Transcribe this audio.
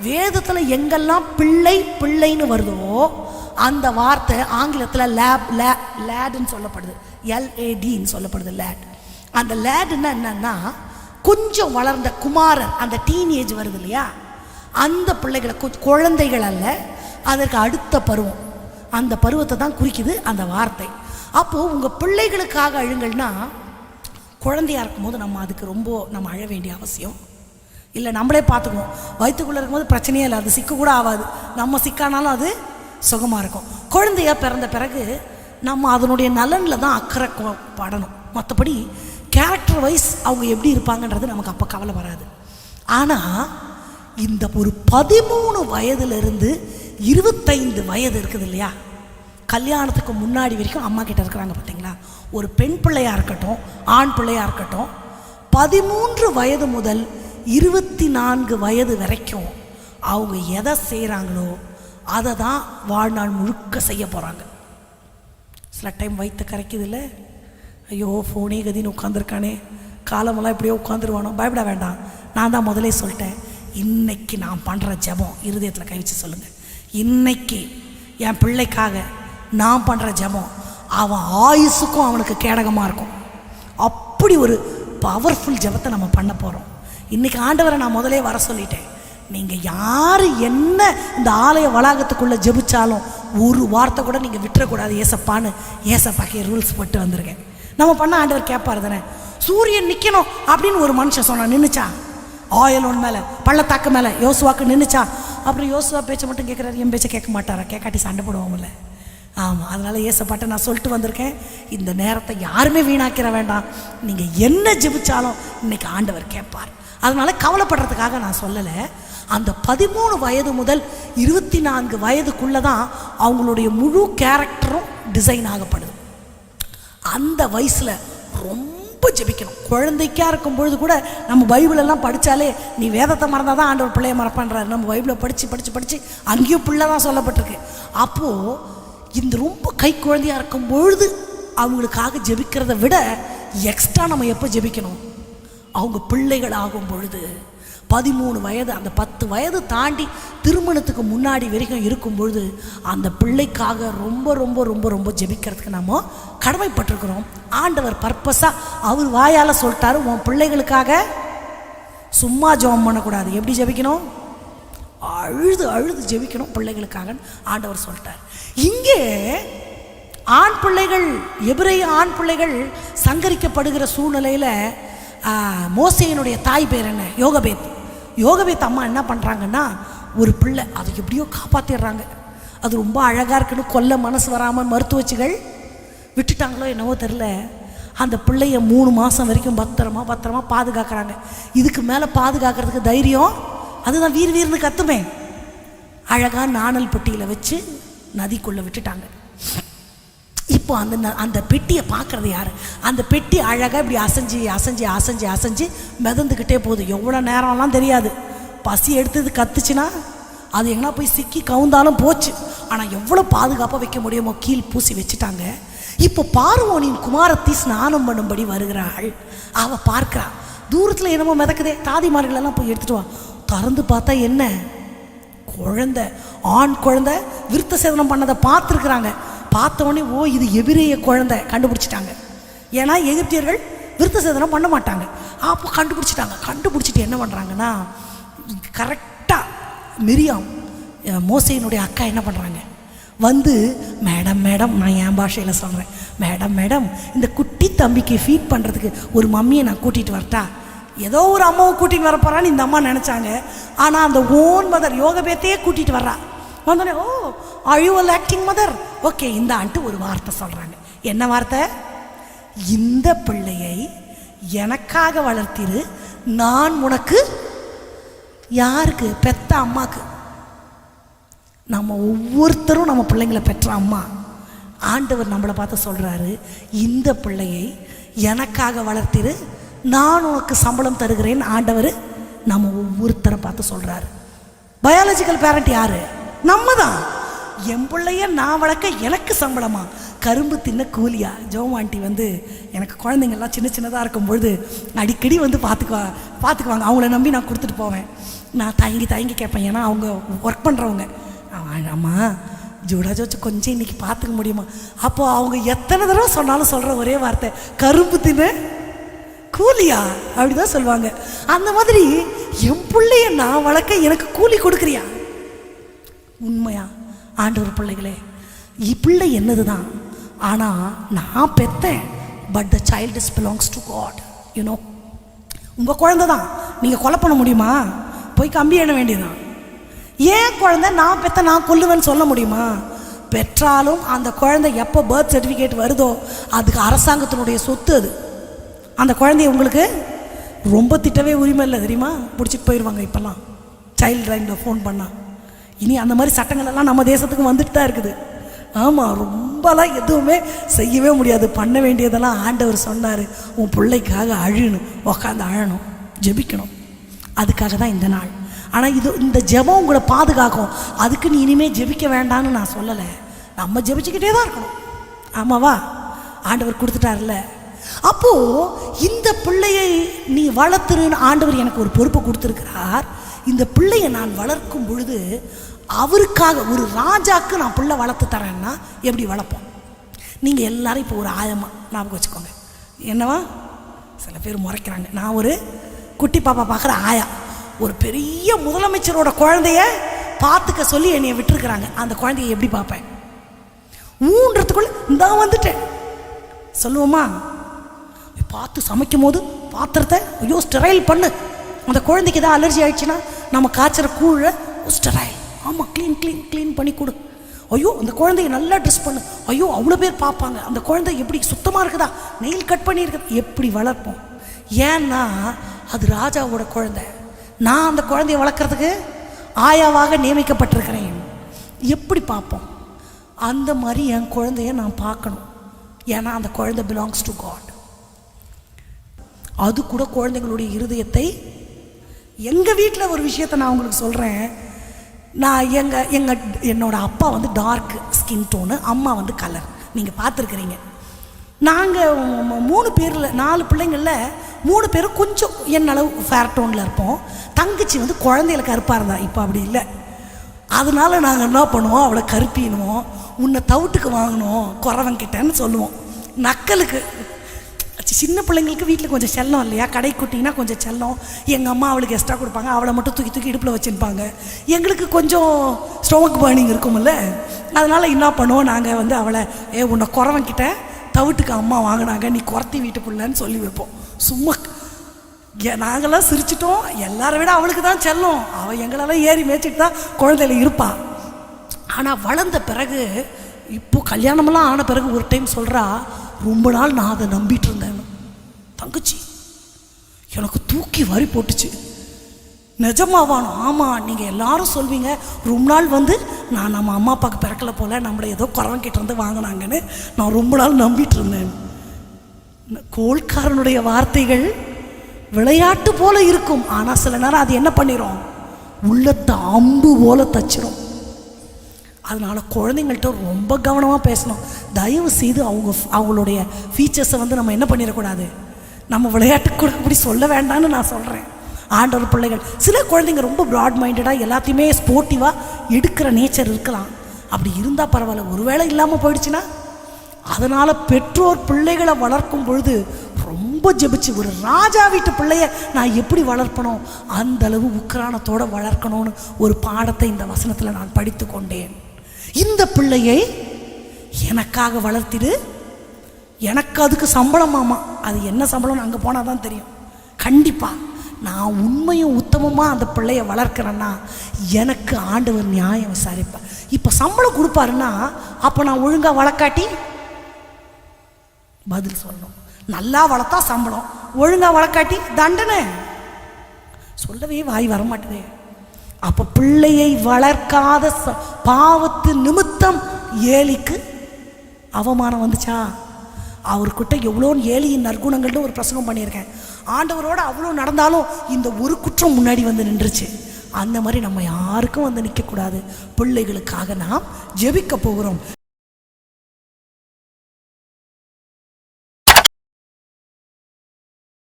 வேதத்தில் எங்கெல்லாம் பிள்ளை பிள்ளைன்னு வருதோ அந்த வார்த்தை ஆங்கிலத்தில் லேப் லே லேடுன்னு சொல்லப்படுது. எல்ஏடின்னு சொல்லப்படுது லேட் அந்த லேடுன்னா என்னன்னா கொஞ்சம் வளர்ந்த குமாரர் அந்த டீனேஜ் வருது இல்லையா? அந்த பிள்ளைகளை கு- குழந்தைகள் அல்ல அதற்கு அடுத்த பருவம். அந்த பருவத்தை தான் குறிக்குது அந்த வார்த்தை. அப்போது உங்கள் பிள்ளைகளுக்காக அழுங்கள்னா குழந்தையாக இருக்கும்போது நம்ம அதுக்கு ரொம்ப நம்ம அழ வேண்டிய அவசியம். இல்லை நம்மளே பார்த்துக்குவோம். வயிற்றுக்குள்ளே இருக்கும்போது பிரச்சனையே இல்லை அது சிக்க கூட ஆகாது. நம்ம சிக்கானாலும் அது சுகமாக இருக்கும். குழந்தையா பிறந்த பிறகு நம்ம அதனுடைய நலனில் தான் அக்கறை கொ- படணும். மற்றபடி கேரக்டர் வைஸ் அவங்க எப்படி இருப்பாங்கன்றது நமக்கு அப்போ கவலை வராது. ஆனால் இந்த ஒரு பதிமூணு வயதுலேருந்து இருபத்தைந்து வயது இருக்குது இல்லையா? கல்யாணத்துக்கு முன்னாடி வரைக்கும் அம்மா கிட்ட இருக்கிறாங்க பார்த்தீங்களா ஒரு பெண் பிள்ளையாக இருக்கட்டும் ஆண் பிள்ளையாக இருக்கட்டும் பதிமூன்று வயது முதல் இருபத்தி நான்கு வயது வரைக்கும் அவங்க எதை செய்கிறாங்களோ அதை தான் வாழ்நாள் முழுக்க செய்ய போகிறாங்க சில டைம் வயிற்று கரைக்குதுல்ல? ஐயோ ஃபோனே கதின்னு உட்காந்துருக்கானே காலமெல்லாம் இப்படியே உட்காந்துருவானோ பயப்பட வேண்டாம். நான் தான் முதலே சொல்லிட்டேன். இன்னைக்கு நான் பண்ணுற ஜெபம். இருதயத்தில் கை வச்சு சொல்லுங்கள் இன்னைக்கு என் பிள்ளைக்காக நான் பண்ணுற ஜெபம். அவன் ஆயுசுக்கும் அவனுக்கு கேடகமாக இருக்கும். அப்படி ஒரு பவர்ஃபுல் ஜெபத்தை நம்ம பண்ண போகிறோம் இன்னைக்கு ஆண்டவரை நான் முதலே வர சொல்லிட்டேன். நீங்கள் யார் என்ன இந்த ஆலய வளாகத்துக்குள்ளே ஜெபிச்சாலும் ஒரு வார்த்தை கூட நீங்கள் விட்டுறக்கூடாது ஏசப்பான்னு. ஏசப்பாக்கே ரூல்ஸ் போட்டு வந்திருக்கேன். நம்ம பண்ண ஆண்டவர் கேட்பாரு தானே. சூரியன் நிற்கணும் அப்படின்னு ஒரு மனுஷன் சொன்னான். நின்றுச்சா ஆயில் ஒன் மேலே பள்ளத்தாக்கு மேலே யோசுவாக்கு நின்றுச்சா அப்புறம் யோசுவா பேச்சை மட்டும் கேட்குறாரு என் பேச்சை கேட்க மாட்டாரா? கேட்காட்டி சண்டை போடுவோம்ல. ஆமாம் அதனால் ஏசப்பாட்டை நான் சொல்லிட்டு வந்திருக்கேன். இந்த நேரத்தை யாருமே வீணாக்கிற வேண்டாம். நீங்கள் என்ன ஜெபிச்சாலும் இன்றைக்கி ஆண்டவர் கேட்பார் அதனால் கவலைப்படுறதுக்காக நான் சொல்லலை. அந்த பதிமூணு வயது முதல் இருபத்தி நான்கு வயதுக்குள்ளே தான் அவங்களுடைய முழு கேரக்டரும் டிசைன் ஆகப்படுது. அந்த வயசில் ரொம்ப ஜெபிக்கணும். குழந்தைக்கா இருக்கும் பொழுது கூட நம்ம பைபிளெல்லாம் படித்தாலே நீ வேதத்தை மறந்தால் தான் ஆண்டவர் பிள்ளைய மறப்பான்றாரு. நம்ம பைபிளை படித்து படித்து படித்து அங்கேயும் பிள்ளை தான் சொல்லப்பட்டிருக்கு. அப்போது இந்த ரொம்ப கை குழந்தையாக இருக்கும் பொழுது அவங்களுக்காக ஜெபிக்கிறத விட எக்ஸ்ட்ரா நம்ம எப்போ ஜெபிக்கணும்? அவங்க பிள்ளைகள் ஆகும் பொழுது பதிமூணு வயது அந்த பத்து வயது தாண்டி திருமணத்துக்கு முன்னாடி வரைக்கும் இருக்கும் பொழுது அந்த பிள்ளைக்காக ரொம்ப ரொம்ப ரொம்ப ரொம்ப ஜெபிக்கிறதுக்கு நம்ம கடமைப்பட்டிருக்கிறோம். ஆண்டவர் பர்பஸாக அவர் வாயால் சொல்லிட்டாரு உன் பிள்ளைகளுக்காக சும்மா ஜெபம் பண்ணக்கூடாது. எப்படி ஜெபிக்கணும்? அழுது அழுது ஜெபிக்கணும் பிள்ளைகளுக்காக ஆண்டவர் சொல்லிட்டார். இங்கே ஆண் பிள்ளைகள் எபிரேய ஆண் பிள்ளைகள் சங்கரிக்கப்படுகிற சூழ்நிலையில் மோசையினுடைய தாய் பேர் என்ன? யோகபேத். யோகபேத் அம்மா என்ன பண்ணுறாங்கன்னா ஒரு பிள்ளை அதை எப்படியோ காப்பாற்றிடுறாங்க அது ரொம்ப அழகாக இருக்குன்னு கொல்ல மனசு வராமல் மருத்துவச்சிகள் விட்டுட்டாங்களோ என்னவோ தெரில அந்த பிள்ளைய மூணு மாதம் வரைக்கும் பத்திரமா பத்திரமா பாதுகாக்கிறாங்க. இதுக்கு மேலே பாதுகாக்கிறதுக்கு தைரியம் அதுதான் வீர் வீர்னு கத்துமே. அழகாக நாணல் பெட்டியில் வச்சு நதிக்குள்ளே விட்டுட்டாங்க. இப்போ அந்த அந்த பெட்டியை பார்க்கறது யார்? அந்த பெட்டி அழகாக இப்படி அசைஞ்சு அசைஞ்சு அசைஞ்சு அசைஞ்சு மிதந்துக்கிட்டே போகுது. எவ்வளோ நேரம்லாம் தெரியாது. பசி எடுத்தது கத்துச்சுன்னா அது எங்கன்னா போய் சிக்கி கவுந்தாலும் போச்சு. ஆனால் எவ்வளோ பாதுகாப்பாக வைக்க முடியுமோ கீழ் பூசி வச்சுட்டாங்க. இப்போ பார்வோனின் குமாரத்தி ஸ்நானம் பண்ணும்படி வருகிறாள். அவள் பார்க்கறா. தூரத்தில் என்னமோ மிதக்குதே. தாதிமார்களெல்லாம் போய் எடுத்துட்டு வா. திறந்து பார்த்தா என்ன? குழந்த. ஆண் குழந்தை. விருத்த சேதனம் பண்ணதை பார்த்துருக்குறாங்க. பார்த்த ஓ இது எபிரேய குழந்தை. கண்டுபிடிச்சிட்டாங்க. ஏன்னா எகிப்தியர்கள் விருத்த சேதனம் பண்ண மாட்டாங்க. அப்போ கண்டுபிடிச்சிட்டாங்க. கண்டுபிடிச்சிட்டு என்ன பண்ணுறாங்கன்னா கரெக்டாக மிரியாம் மோசையினுடைய அக்கா என்ன பண்ணுறாங்க வந்து மேடம் மேடம் நான் என் பாஷையில் சொல்கிறேன் மேடம் மேடம் இந்த குட்டி தம்பிக்கு ஃபீட் பண்ணுறதுக்கு ஒரு மம்மியை நான் கூட்டிகிட்டு வரட்டா? ஏதோ ஒரு அம்மாவை கூட்டிகிட்டு வர போகிறான்னு இந்த அம்மா நினச்சாங்க. ஆனால் அந்த ஓன் மதர் யோகபேத்தையே கூட்டிகிட்டு வர்றா. வந்தோடனே ஓ அழுவல் ஆக்டிங் மதர் ஓகே இந்த ஆண்டு ஒரு வார்த்தை சொல்கிறாங்க என்ன வார்த்தை? இந்த பிள்ளையை எனக்காக வளர்த்திரு நான் உனக்கு யாருக்கு? பெத்த அம்மாக்கு. நம்ம ஒவ்வொருத்தரும் நம்ம பிள்ளைங்களை பெற்ற அம்மா. ஆண்டவர் நம்மளை பார்த்து சொல்கிறாரு இந்த பிள்ளையை எனக்காக வளர்த்திரு நான் உனக்கு சம்பளம் தருகிறேன் ஆண்டவர் நம்ம ஒவ்வொருத்தரை பார்த்து சொல்கிறாரு பயாலஜிக்கல் பேரண்ட் யாரு? நம்ம தான் என் பிள்ளைய நான் வளர்க்க எனக்கு சம்பளமா? கரும்பு தின்ன கூலியா? ஜோமாண்டி வந்து எனக்கு குழந்தைங்கள்லாம் சின்ன சின்னதாக இருக்கும்பொழுது அடிக்கடி வந்து பார்த்துக்குவா பார்த்துக்குவாங்க அவங்கள நம்பி நான் கொடுத்துட்டு போவேன். நான் தயங்கி தயங்கி கேட்பேன். ஏன்னா அவங்க ஒர்க் பண்ணுறவங்க அம்மா ஜூடா ஜோச்சு கொஞ்சம் இன்றைக்கி பார்த்துக்க முடியுமா? அப்போது அவங்க எத்தனை தடவை சொன்னாலும் சொல்கிற ஒரே வார்த்தை கரும்பு தின்னு கூலியா? அப்படிதான் சொல்லுவாங்க. அந்த மாதிரி என் பிள்ளைய நான் வளர்க்க எனக்கு கூலி கொடுக்குறியா? உண்மையா? ஆண்டவர் பிள்ளைகளே இப்பிள்ளை என்னதுதான்? ஆனால் நான் பெத்தேன் but the child is belongs to God you know உங்கள் குழந்த தான் நீங்கள் கொலை பண்ண முடியுமா? போய் கம்பி எண்ண வேண்டியதுதான். ஏன் குழந்தை நான் பெத்த நான் கொல்லுவேன்னு சொல்ல முடியுமா? பெற்றாலும் அந்த குழந்தை எப்போ பர்த் சர்டிஃபிகேட் வருதோ அதுக்கு அரசாங்கத்தினுடைய சொத்து அது. அந்த குழந்தைய உங்களுக்கு ரொம்ப திட்டவே உரிமை இல்லை தெரியுமா? பிடிச்சிட்டு போயிடுவாங்க இப்போல்லாம். சைல்டு லைனில் ஃபோன் பண்ணால் இனி அந்த மாதிரி சட்டங்கள் எல்லாம் நம்ம தேசத்துக்கு வந்துட்டு தான் இருக்குது. ஆமாம் ரொம்பலாம் எதுவுமே செய்யவே முடியாது. பண்ண வேண்டியதெல்லாம் ஆண்டவர் சொன்னார். உன் பிள்ளைக்காக அழணும் உக்காந்து அழணும் ஜெபிக்கணும். அதுக்காக தான் இந்த நாள். ஆனால் இது இந்த ஜெபம் உங்களை பாதுகாக்கும். அதுக்கு நீ இனிமேல் ஜெபிக்க வேண்டாம்னு நான் சொல்லலை. நம்ம ஜெபிச்சுக்கிட்டே தான் இருக்கணும். ஆமாவா? ஆண்டவர் கொடுத்துட்டார்ல அப்போது இந்த பிள்ளையை நீ வளர்த்துருன்னு ஆண்டவர் எனக்கு ஒரு பொறுப்பை கொடுத்துருக்கிறார். இந்த பிள்ளையை நான் வளர்க்கும் பொழுது அவருக்காக ஒரு ராஜாக்கு நான் பிள்ளை வளர்த்து தரேன்னா எப்படி வளர்ப்போம்? நீங்கள் எல்லாரும் இப்போ ஒரு ஆயமா ஞாபகம் வச்சுக்கோங்க. என்னவா? சில பேர் முறைக்கிறாங்க. நான் ஒரு குட்டி பாப்பா பார்க்குற ஆயா. ஒரு பெரிய முதலமைச்சரோட குழந்தைய பார்த்துக்க சொல்லி என்னையை விட்டுருக்குறாங்க. அந்த குழந்தைய எப்படி பார்ப்பேன்? ஊன்றதுக்குள்ள இந்த வந்துட்டேன். சொல்லுவோமா? பார்த்து சமைக்கும் போது பாத்திரத்தை ஐயோ ஸ்டெரைல் பண்ணு. அந்த குழந்தைக்கு ஏதாவது அலர்ஜி ஆயிடுச்சுன்னா நம்ம காய்ச்சற கூழ ஆகி ஆமாம் க்ளீன் க்ளீன் க்ளீன் பண்ணி கொடு. ஐயோ அந்த குழந்தைய நல்லா ட்ரெஸ் பண்ணு. ஐயோ அவ்வளோ பேர் பார்ப்பாங்க. அந்த குழந்தை எப்படி சுத்தமாக இருக்குதா? நெயில் கட் பண்ணியிருக்குது எப்படி வளர்ப்போம்? ஏன்னா அது ராஜாவோட குழந்தை. நான் அந்த குழந்தைய வளர்க்குறதுக்கு ஆயாவாக நியமிக்கப்பட்டிருக்கிறேன். எப்படி பார்ப்போம்? அந்த மாதிரி என் குழந்தைய நான் பார்க்கணும். ஏன்னா அந்த குழந்தை பிலாங்ஸ் டு காட் அது கூட குழந்தைங்களுடைய இருதயத்தை எங்கள் வீட்டில் ஒரு விஷயத்தை நான் உங்களுக்கு சொல்கிறேன் நான் எங்கள் எங்கள் என்னோடய அப்பா வந்து டார்க் ஸ்கின் டோனு அம்மா வந்து கலர் நீங்கள் பார்த்துருக்குறீங்க. நாங்கள் மூணு பேரில் நாலு பிள்ளைங்களில் மூணு பேரும் கொஞ்சம் என்னளவு ஃபேர் டோனில் இருப்போம். தங்கச்சி வந்து குழந்தையில கருப்பாக இருந்தா இப்போ அப்படி இல்லை. அதனால் நாங்கள் என்ன பண்ணுவோம்? அவளை கருப்பினுவோம். உன்னை தவிட்டுக்கு வாங்கினோம் குறவன் கிட்டேன்னு சொல்லுவோம். நக்கலுக்கு சின்ன பிள்ளைங்களுக்கு வீட்டில் கொஞ்சம் செல்லம் இல்லையா? கடை குட்டிங்கன்னா கொஞ்சம் செல்லம். எங்கள் அம்மா அவளுக்கு எக்ஸ்ட்ரா கொடுப்பாங்க. அவளை மட்டும் தூக்கி தூக்கி இடுப்பில் வச்சுருப்பாங்க. எங்களுக்கு கொஞ்சம் ஸ்டொமக் பேர்னிங் இருக்கும்ல. அதனால் என்ன பண்ணுவோம்? நாங்கள் வந்து அவளை ஏ உன்னை குறவன்கிட்ட தவிட்டுக்கு அம்மா வாங்கினாங்க. நீ குறத்தி வீட்டு பிள்ளைன்னு சொல்லி வைப்போம். சும்மா ஏ- சிரிச்சிட்டோம். எல்லாரை விட அவளுக்கு தான் செல்லம். அவள் எங்களெல்லாம் ஏறி மேய்ச்சிட்டு தான் குழந்தையில இருப்பாள் ஆனால் வளர்ந்த பிறகு இப்போ கல்யாணமெல்லாம் ஆன பிறகு ஒரு டைம் சொல்கிறா ரொம்ப நாள் நான் அதை நம்பிட்டு இருந்தேன். தங்கச்சி எனக்கு தூக்கி வாரி போட்டுச்சு. நிஜமாவானோ? ஆமாம் நீங்கள் எல்லாரும் சொல்வீங்க ரொம்ப நாள் வந்து நான் நம்ம அம்மா அப்பாவுக்கு பிறக்கல போல நம்மளை ஏதோ குறவன் இருந்து வாங்கினாங்கன்னு நான் ரொம்ப நாள் நம்பிட்டு இருந்தேன். கோல்காரனுடைய வார்த்தைகள் விளையாட்டு போல இருக்கும். ஆனால் சில நேரம் அது என்ன பண்ணிடும் உள்ளத்தை அம்பு போல தச்சிரும். அதனால் குழந்தைங்கள்ட்ட ரொம்ப கவனமாக பேசணும். தயவு செய்து அவங்க அவங்களுடைய ஃபீச்சர்ஸை வந்து நம்ம என்ன பண்ணிடக்கூடாது நம்ம விளையாட்டுக்கு கூட அப்படி சொல்ல வேண்டாம்னு நான் சொல்கிறேன் ஆண்டவர் பிள்ளைகள் சில குழந்தைங்க ரொம்ப ப்ராட் மைண்டடாக எல்லாத்தையுமே ஸ்போர்ட்டிவாக எடுக்கிற நேச்சர் இருக்கலாம். அப்படி இருந்தால் பரவாயில்ல. ஒருவேளை இல்லாமல் போயிடுச்சுன்னா அதனால் பெற்றோர் பிள்ளைகளை வளர்க்கும் பொழுது ரொம்ப ஜெபிச்சு ஒரு ராஜா வீட்டு பிள்ளைய நான் எப்படி வளர்ப்பணும் அந்த அளவு உக்கிரானத்தோட வளர்க்கணும்னு ஒரு பாடத்தை இந்த வசனத்தில் நான் படித்து கொண்டேன் இந்த பிள்ளையை எனக்காக வளர்த்திடு. எனக்கு அதுக்கு சம்பளமாமா அது என்ன சம்பளம்னு அங்கே போனால் தான் தெரியும். கண்டிப்பாக நான் உண்மையும் உத்தமமாக அந்த பிள்ளைய வளர்க்குறேன்னா எனக்கு ஆண்டவர் நியாயம் விசாரிப்பேன் இப்போ சம்பளம் கொடுப்பாருன்னா அப்போ நான் ஒழுங்காக வளர்க்காட்டி பதில் சொல்லணும். நல்லா வளர்த்தா சம்பளம். ஒழுங்காக வளர்க்காட்டி தண்டனை. சொல்லவே வாய் வரமாட்டேதே. அப்ப பிள்ளையை வளர்க்காத பாவத்து நிமித்தம் ஏலிக்கு அவமானம் வந்துச்சா? அவர்கிட்ட எவ்வளோ ஏலியின் நற்குணங்கள்னு ஒரு பிரசங்கம் பண்ணியிருக்கேன். ஆண்டவரோட அவ்வளோ நடந்தாலும் இந்த ஒரு குற்றம் முன்னாடி வந்து நின்றுச்சு. அந்த மாதிரி நம்ம யாருக்கும் வந்து நிற்கக்கூடாது. பிள்ளைகளுக்காக நாம் ஜெபிக்க போகிறோம்.